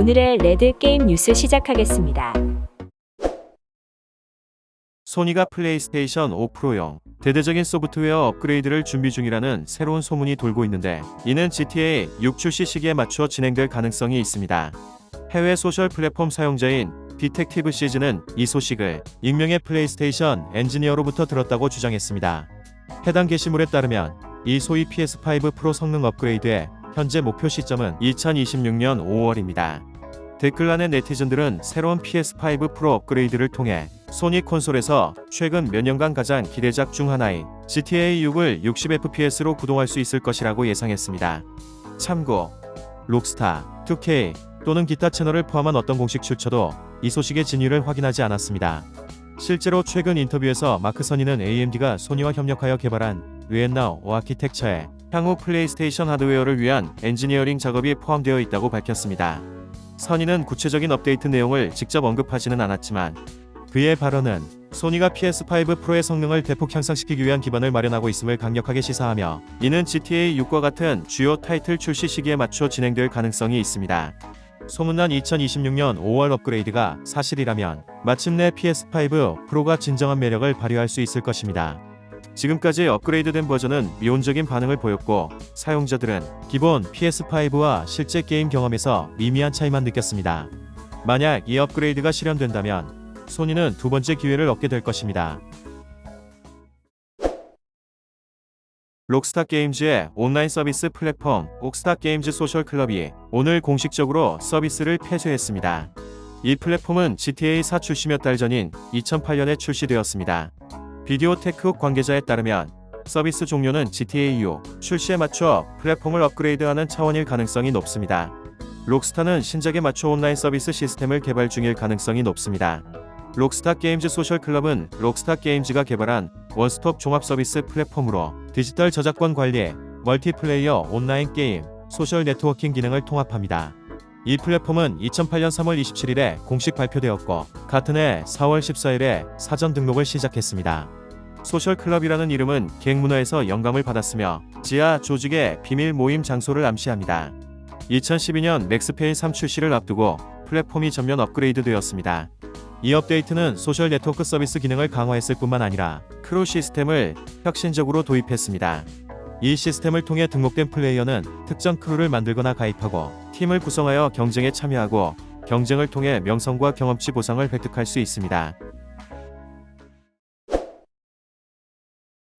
오늘의 레드 게임 뉴스 시작하겠습니다. 소니가 플레이스테이션 5 프로용 대대적인 소프트웨어 업그레이드를 준비 중이라는 새로운 소문이 돌고 있는데 이는 GTA 6 출시 시기에 맞춰 진행될 가능성이 있습니다. 해외 소셜 플랫폼 사용자인 디텍티브 시즈는 이 소식을 익명의 플레이스테이션 엔지니어로부터 들었다고 주장했습니다. 해당 게시물에 따르면 이 소위 PS5 프로 성능 업그레이드의 현재 목표 시점은 2026년 5월입니다. 댓글란의 네티즌들은 새로운 PS5 프로 업그레이드를 통해 소니 콘솔에서 최근 몇 년간 가장 기대작 중 하나인 GTA 6을 60fps로 구동할 수 있을 것이라고 예상했습니다. 참고 록스타, 2K 또는 기타 채널을 포함한 어떤 공식 출처도 이 소식의 진위를 확인하지 않았습니다. 실제로 최근 인터뷰에서 마크 서니는 AMD가 소니와 협력하여 개발한 위엔나 오아키텍처에 향후 플레이스테이션 하드웨어를 위한 엔지니어링 작업이 포함되어 있다고 밝혔습니다. 선이는 구체적인 업데이트 내용을 직접 언급하지는 않았지만 그의 발언은 소니가 PS5 프로의 성능을 대폭 향상시키기 위한 기반을 마련하고 있음을 강력하게 시사하며 이는 GTA 6과 같은 주요 타이틀 출시 시기에 맞춰 진행될 가능성이 있습니다. 소문난 2026년 5월 업그레이드가 사실이라면 마침내 PS5 프로가 진정한 매력을 발휘할 수 있을 것입니다. 지금까지 업그레이드된 버전은 미온적인 반응을 보였고 사용자들은 기본 PS5와 실제 게임 경험에서 미미한 차이만 느꼈습니다. 만약 이 업그레이드가 실현된다면 소니는 두 번째 기회를 얻게 될 것입니다. 록스타 게임즈의 온라인 서비스 플랫폼 록스타 게임즈 소셜 클럽이 오늘 공식적으로 서비스를 폐쇄했습니다. 이 플랫폼은 GTA 4 출시 몇 달 전인 2008년에 출시되었습니다. 비디오 테크 관계자에 따르면 서비스 종료는 GTA 6 출시에 맞춰 플랫폼을 업그레이드하는 차원일 가능성이 높습니다. 록스타는 신작에 맞춰 온라인 서비스 시스템을 개발 중일 가능성이 높습니다. 록스타 게임즈 소셜 클럽은 록스타 게임즈가 개발한 원스톱 종합 서비스 플랫폼으로 디지털 저작권 관리, 멀티플레이어 온라인 게임, 소셜 네트워킹 기능을 통합합니다. 이 플랫폼은 2008년 3월 27일에 공식 발표되었고 같은 해 4월 14일에 사전 등록을 시작했습니다. 소셜 클럽이라는 이름은 갱 문화에서 영감을 받았으며 지하 조직의 비밀 모임 장소를 암시합니다. 2012년 맥스페인 3 출시를 앞두고 플랫폼이 전면 업그레이드 되었습니다. 이 업데이트는 소셜 네트워크 서비스 기능을 강화했을 뿐만 아니라 크루 시스템을 혁신적으로 도입했습니다. 이 시스템을 통해 등록된 플레이어는 특정 크루를 만들거나 가입하고 팀을 구성하여 경쟁에 참여하고 경쟁을 통해 명성과 경험치 보상을 획득할 수 있습니다.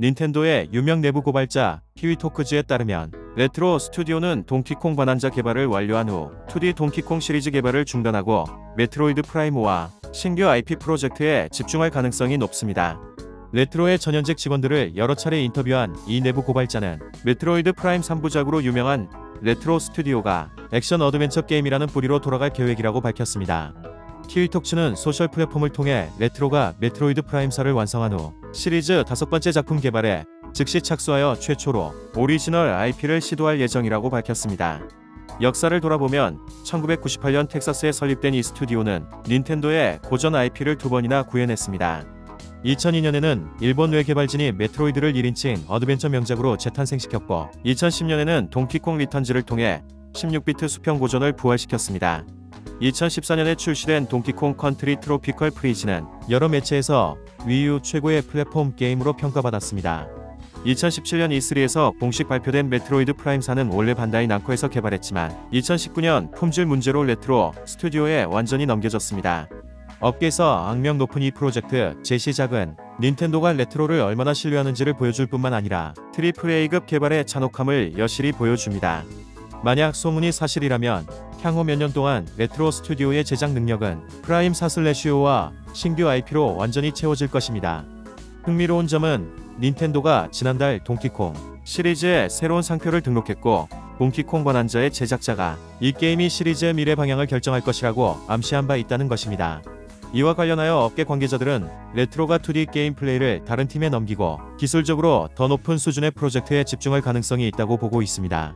닌텐도의 유명 내부 고발자 키위토크즈에 따르면 레트로 스튜디오는 동키콩 반환자 개발을 완료한 후 2D 동키콩 시리즈 개발을 중단하고 메트로이드 프라이머와 신규 IP 프로젝트에 집중할 가능성이 높습니다. 레트로의 전현직 직원들을 여러 차례 인터뷰한 이 내부 고발자는 메트로이드 프라임 3부작으로 유명한 레트로 스튜디오가 액션 어드벤처 게임이라는 부리로 돌아갈 계획이라고 밝혔습니다. 키위톡츠는 소셜 플랫폼을 통해 레트로가 메트로이드 프라임사를 완성한 후 시리즈 다섯 번째 작품 개발에 즉시 착수하여 최초로 오리지널 IP를 시도할 예정이라고 밝혔습니다. 역사를 돌아보면 1998년 텍사스에 설립된 이 스튜디오는 닌텐도의 고전 IP를 두 번이나 구현했습니다. 2002년에는 일본 외 개발진이 메트로이드를 1인칭 어드벤처 명작으로 재탄생시켰고 2010년에는 동키콩 리턴즈를 통해 16비트 수평 고전을 부활시켰습니다. 2014년에 출시된 동키콩 컨트리 트로피컬 프리즈는 여러 매체에서 위유 최고의 플랫폼 게임으로 평가받았습니다. 2017년 E3에서 공식 발표된 메트로이드 프라임사는 원래 반다이 남코에서 개발했지만 2019년 품질 문제로 레트로 스튜디오에 완전히 넘겨졌습니다. 업계에서 악명 높은 이 프로젝트 제시작은 닌텐도가 레트로를 얼마나 신뢰하는지를 보여줄 뿐만 아니라 트리플 A급 개발의 잔혹함을 여실히 보여줍니다. 만약 소문이 사실이라면 향후 몇 년 동안 레트로 스튜디오의 제작 능력은 프라임 사슬래시오와 신규 IP로 완전히 채워질 것입니다. 흥미로운 점은 닌텐도가 지난달 동키콩 시리즈에 새로운 상표를 등록했고 동키콩 관한자의 제작자가 이 게임이 시리즈의 미래 방향을 결정할 것이라고 암시한 바 있다는 것입니다. 이와 관련하여 업계 관계자들은 레트로가 2D 게임 플레이를 다른 팀에 넘기고 기술적으로 더 높은 수준의 프로젝트에 집중할 가능성이 있다고 보고 있습니다.